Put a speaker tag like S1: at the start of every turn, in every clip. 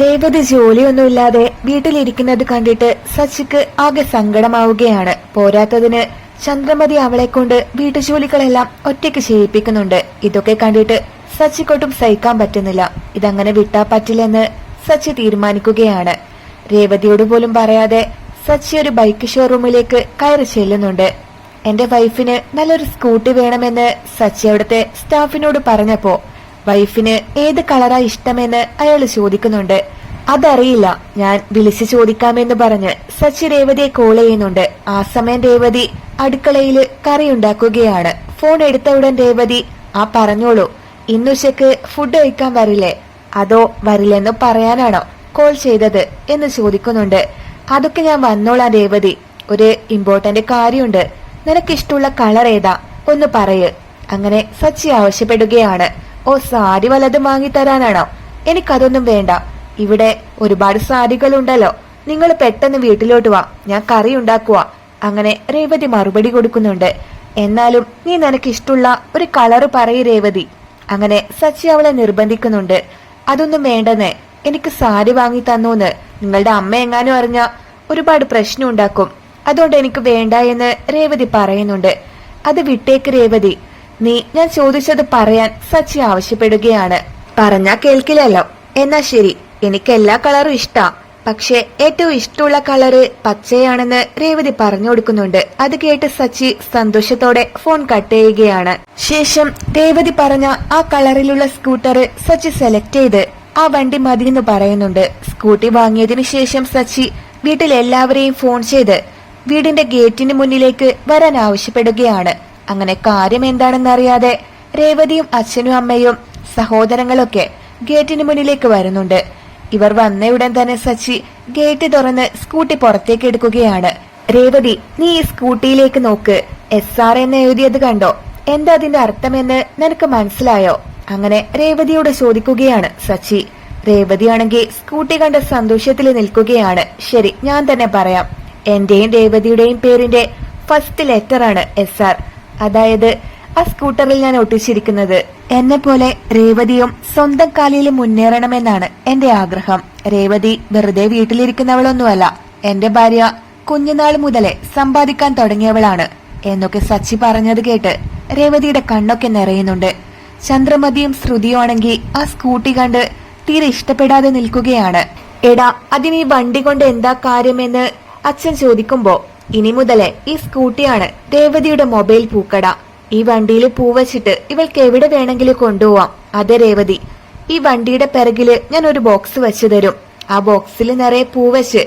S1: രേവതി ജോലിയൊന്നുമില്ലാതെ വീട്ടിലിരിക്കുന്നത് കണ്ടിട്ട് സച്ചിക്ക് ആകെ സങ്കടമാവുകയാണ്. പോരാത്തതിന് ചന്ദ്രമതി അവളെ കൊണ്ട് വീട്ടുജോലികളെല്ലാം ഒറ്റയ്ക്ക് ചെയ്യിപ്പിക്കുന്നുണ്ട്. ഇതൊക്കെ കണ്ടിട്ട് സച്ചിക്കൊട്ടും സഹിക്കാൻ പറ്റുന്നില്ല. ഇതങ്ങനെ വിട്ടാ പറ്റില്ലെന്ന് സച്ചി തീരുമാനിക്കുകയാണ്. രേവതിയോട് പോലും പറയാതെ സച്ചി ഒരു ബൈക്ക് ഷോറൂമിലേക്ക് കയറി ചെല്ലുന്നുണ്ട്. എന്റെ വൈഫിന് നല്ലൊരു സ്കൂട്ടി വേണമെന്ന് സച്ചി അവിടുത്തെ സ്റ്റാഫിനോട് പറഞ്ഞപ്പോ വൈഫിന് ഏത് കളറാ ഇഷ്ടമെന്ന് അയാൾ ചോദിക്കുന്നുണ്ട്. അതറിയില്ല ഞാൻ വിളിച്ചു ചോദിക്കാമെന്ന് പറഞ്ഞ് സച്ചി രേവതിയെ കോൾ ചെയ്യുന്നുണ്ട്. ആ സമയം രേവതി അടുക്കളയിൽ കറിയുണ്ടാക്കുകയാണ് ഫോൺ എടുത്ത ഉടൻ രേവതി ആ പറഞ്ഞോളൂ. ഇന്നുച്ചക്ക് ഫുഡ് കഴിക്കാൻ വരില്ലേ? അതോ വരില്ലെന്ന് പറയാനാണോ കോൾ ചെയ്തത്? എന്ന് ചോദിക്കുന്നുണ്ട്. അതൊക്കെ ഞാൻ വന്നോളാം രേവതി. ഒരു ഇമ്പോർട്ടന്റ് കാര്യമുണ്ട്. നിനക്കിഷ്ടമുള്ള കളർ ഏതാ? ഒന്ന് പറയ്. അങ്ങനെ സച്ചി ആവശ്യപ്പെടുകയാണ്. ഓ സാരി വല്ലതും വാങ്ങിത്തരാനാണോ എനിക്കതൊന്നും വേണ്ട. ഇവിടെ ഒരുപാട് സാരികളുണ്ടല്ലോ. നിങ്ങൾ പെട്ടെന്ന് വീട്ടിലോട്ട് വാ. ഞാൻ കറി ഉണ്ടാക്കുക അങ്ങനെ രേവതി മറുപടി കൊടുക്കുന്നുണ്ട്. എന്നാലും നീ നിനക്ക് ഇഷ്ടമുള്ള ഒരു കളറ് പറയ് രേവതി. അങ്ങനെ സച്ചി അവളെ നിർബന്ധിക്കുന്നുണ്ട്. അതൊന്നും വേണ്ടെന്ന്. എനിക്ക് സാരി വാങ്ങി തന്നൂന്ന്. നിങ്ങളുടെ അമ്മ എങ്ങാനും അറിഞ്ഞ ഒരുപാട് പ്രശ്നം ഉണ്ടാക്കും. അതുകൊണ്ട് എനിക്ക് വേണ്ട എന്ന് രേവതി പറയുന്നുണ്ട്. അത് വിട്ടേക്ക് രേവതി. നീ ഞാൻ ചോദിച്ചത് പറയാൻ സച്ചി ആവശ്യപ്പെടുകയാണ്. പറഞ്ഞാ കേൾക്കില്ലല്ലോ. എന്നാ ശരി എനിക്ക് എല്ലാ കളറും ഇഷ്ടാ. പക്ഷെ ഏറ്റവും ഇഷ്ടമുള്ള കളറ് പച്ചയാണെന്ന് രേവതി പറഞ്ഞു കൊടുക്കുന്നുണ്ട്. അത് കേട്ട് സച്ചി സന്തോഷത്തോടെ ഫോൺ കട്ട് ചെയ്യുകയാണ്. ശേഷം രേവതി പറഞ്ഞ ആ കളറിലുള്ള സ്കൂട്ടർ സച്ചി സെലക്ട് ചെയ്ത് ആ വണ്ടി മതിയെന്ന് പറയുന്നുണ്ട്. സ്കൂട്ടി വാങ്ങിയതിനു ശേഷം സച്ചി വീട്ടിൽ എല്ലാവരെയും ഫോൺ ചെയ്ത് വീടിന്റെ ഗേറ്റിന് മുന്നിലേക്ക് വരാൻ ആവശ്യപ്പെടുകയാണ്. അങ്ങനെ കാര്യം എന്താണെന്നറിയാതെ രേവതിയും അച്ഛനും അമ്മയും സഹോദരങ്ങളൊക്കെ ഗേറ്റിന് മുന്നിലേക്ക് വരുന്നുണ്ട്. ഇവർ വന്ന ഉടൻ തന്നെ സച്ചി ഗേറ്റ് തുറന്ന് സ്കൂട്ടി പുറത്തേക്ക് എടുക്കുകയാണ്. രേവതി നീ ഈ സ്കൂട്ടിയിലേക്ക് നോക്ക്. എസ് ആർ എന്ന് എഴുതിയത് കണ്ടോ? എന്താ അതിന്റെ അർത്ഥമെന്ന് നിനക്ക് മനസ്സിലായോ? അങ്ങനെ രേവതിയോട് ചോദിക്കുകയാണ് സച്ചി. രേവതിയാണെങ്കിൽ സ്കൂട്ടി കണ്ട സന്തോഷത്തിൽ നിൽക്കുകയാണ്. ശരി ഞാൻ തന്നെ പറയാം. എന്റെയും രേവതിയുടെയും പേരിന്റെ ഫസ്റ്റ് ലെറ്ററാണ് എസ് ആർ അതായത് ആ സ്കൂട്ടറിൽ ഞാൻ ഒട്ടിച്ചിരിക്കുന്നത്. എന്നെ പോലെ രേവതിയും സ്വന്തം കാലിൽ മുന്നേറണമെന്നാണ് എന്റെ ആഗ്രഹം. രേവതി വെറുതെ വീട്ടിലിരിക്കുന്നവളൊന്നുമല്ല. എന്റെ ഭാര്യ കുഞ്ഞുനാൾ മുതലേ സമ്പാദിക്കാൻ തുടങ്ങിയവളാണ്. എന്നൊക്കെ സച്ചി പറഞ്ഞത് കേട്ട് രേവതിയുടെ കണ്ണൊക്കെ നിറയുന്നുണ്ട്. ചന്ദ്രമതിയും ശ്രുതിയും ആണെങ്കിൽ ആ സ്കൂട്ടി കണ്ട് തീരെ ഇഷ്ടപ്പെടാതെ നിൽക്കുകയാണ്. എടാ അതിന് ഈ വണ്ടി കൊണ്ട് എന്താ കാര്യമെന്ന് അച്ഛൻ ചോദിക്കുമ്പോ ഇനി മുതലേ ഈ സ്കൂട്ടിയാണ് രേവതിയുടെ മൊബൈൽ പൂക്കട. ഈ വണ്ടിയിൽ പൂവച്ചിട്ട് ഇവൾക്ക് എവിടെ വേണമെങ്കിലും കൊണ്ടുപോവാം. അതെ രേവതി ഈ വണ്ടിയുടെ പിറകിൽ ഞാൻ ഒരു ബോക്സ് വെച്ചു തരും. ആ ബോക്സിൽ നിറയെ പൂവച്ച്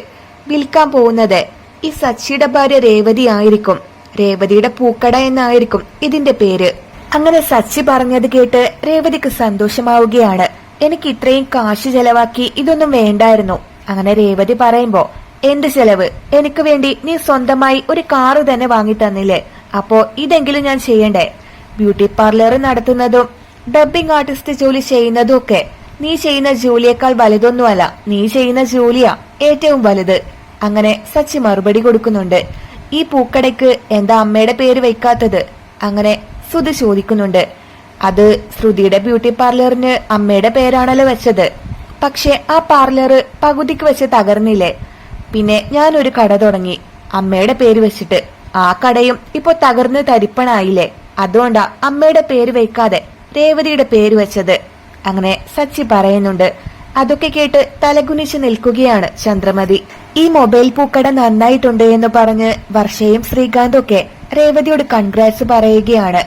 S1: വിൽക്കാൻ പോകുന്നത് ഈ സച്ചിയുടെ ഭാര്യ രേവതി ആയിരിക്കും. രേവതിയുടെ പൂക്കട എന്നായിരിക്കും ഇതിന്റെ പേര്. അങ്ങനെ സച്ചി പറഞ്ഞത് കേട്ട് രേവതിക്ക് സന്തോഷമാവുകയാണ്. എനിക്ക് ഇത്രയും കാശ് ചെലവാക്കി ഇതൊന്നും വേണ്ടായിരുന്നു. അങ്ങനെ രേവതി പറയുമ്പോ എന്ത് ചെലവ്. എനിക്ക് വേണ്ടി നീ സ്വന്തമായി ഒരു കാറ് തന്നെ വാങ്ങി തന്നില്ലേ? അപ്പോ ഇതെങ്കിലും ഞാൻ ചെയ്യണ്ടേ? ബ്യൂട്ടി പാർലർ നടത്തുന്നതും ഡബ്ബിംഗ് ആർട്ടിസ്റ്റ് ജോലി ചെയ്യുന്നതും ഒക്കെ നീ ചെയ്യുന്ന ജോലിയേക്കാൾ വലുതൊന്നുമല്ല. നീ ചെയ്യുന്ന ജോലിയാ ഏറ്റവും വലുത്. അങ്ങനെ സച്ചി മറുപടി കൊടുക്കുന്നുണ്ട്. ഈ പൂക്കടയ്ക്ക് എന്താ അമ്മയുടെ പേര് വയ്ക്കാത്തത്? അങ്ങനെ ശ്രുതി ചോദിക്കുന്നുണ്ട്. അത് ശ്രുതിയുടെ ബ്യൂട്ടി പാർലറിന് അമ്മയുടെ പേരാണല്ലോ വെച്ചത്. പക്ഷെ ആ പാർലർ പകുതിക്ക് വെച്ച് തകർന്നില്ലേ? പിന്നെ ഞാനൊരു കട തുടങ്ങി. അമ്മയുടെ പേര് വെച്ചിട്ട്. ആ കടയും ഇപ്പൊ തകർന്ന് തരിപ്പണായില്ലേ? അതുകൊണ്ടാ അമ്മയുടെ പേര് വെക്കാതെ രേവതിയുടെ പേര് വെച്ചത്. അങ്ങനെ സച്ചി പറയുന്നുണ്ട്. അതൊക്കെ കേട്ട് തലകുനിച്ച് നിൽക്കുകയാണ് ചന്ദ്രമതി. ഈ മൊബൈൽ പൂക്കട നന്നായിട്ടുണ്ട് എന്ന് പറഞ്ഞ് വർഷയും ശ്രീകാന്തും ഒക്കെ രേവതിയോട് കൺഗ്രാറ്റ്സ് പറയുകയാണ്.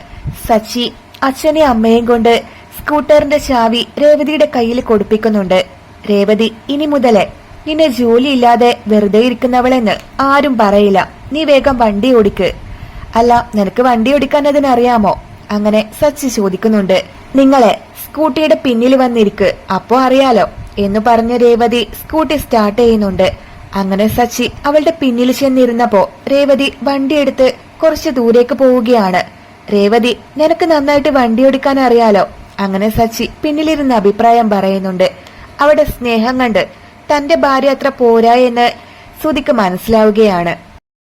S1: സച്ചി അച്ഛനെയും അമ്മയും കൊണ്ട് സ്കൂട്ടറിന്റെ ചാവി രേവതിയുടെ കയ്യിൽ കൊടുപ്പിക്കുന്നുണ്ട്. രേവതി ഇനി മുതലേ നിന്നെ ജോലിയില്ലാതെ വെറുതെ ഇരിക്കുന്നവളെന്ന് ആരും പറയില്ല. നീ വേഗം വണ്ടി ഓടിക്ക്. അല്ല നിനക്ക് വണ്ടി ഓടിക്കാൻ അതിനറിയാമോ? അങ്ങനെ സച്ചി ചോദിക്കുന്നുണ്ട്. നിങ്ങളെ സ്കൂട്ടിയുടെ പിന്നിൽ വന്നിരിക്ക് അപ്പോ അറിയാലോ എന്ന് പറഞ്ഞ രേവതി സ്കൂട്ടി സ്റ്റാർട്ട് ചെയ്യുന്നുണ്ട്. അങ്ങനെ സച്ചി അവളുടെ പിന്നിൽ ചെന്നിരുന്നപ്പോ രേവതി വണ്ടിയെടുത്ത് കുറച്ച് ദൂരേക്ക് പോവുകയാണ്. രേവതി നിനക്ക് നന്നായിട്ട് വണ്ടി ഓടിക്കാൻ അറിയാലോ? അങ്ങനെ സച്ചി പിന്നിലിരുന്ന് അഭിപ്രായം പറയുന്നുണ്ട്. അവിടെ സ്നേഹം കണ്ട് തന്റെ ഭാര്യ അത്ര പോരാ എന്ന് ശ്രുതിക്ക് മനസ്സിലാവുകയാണ്.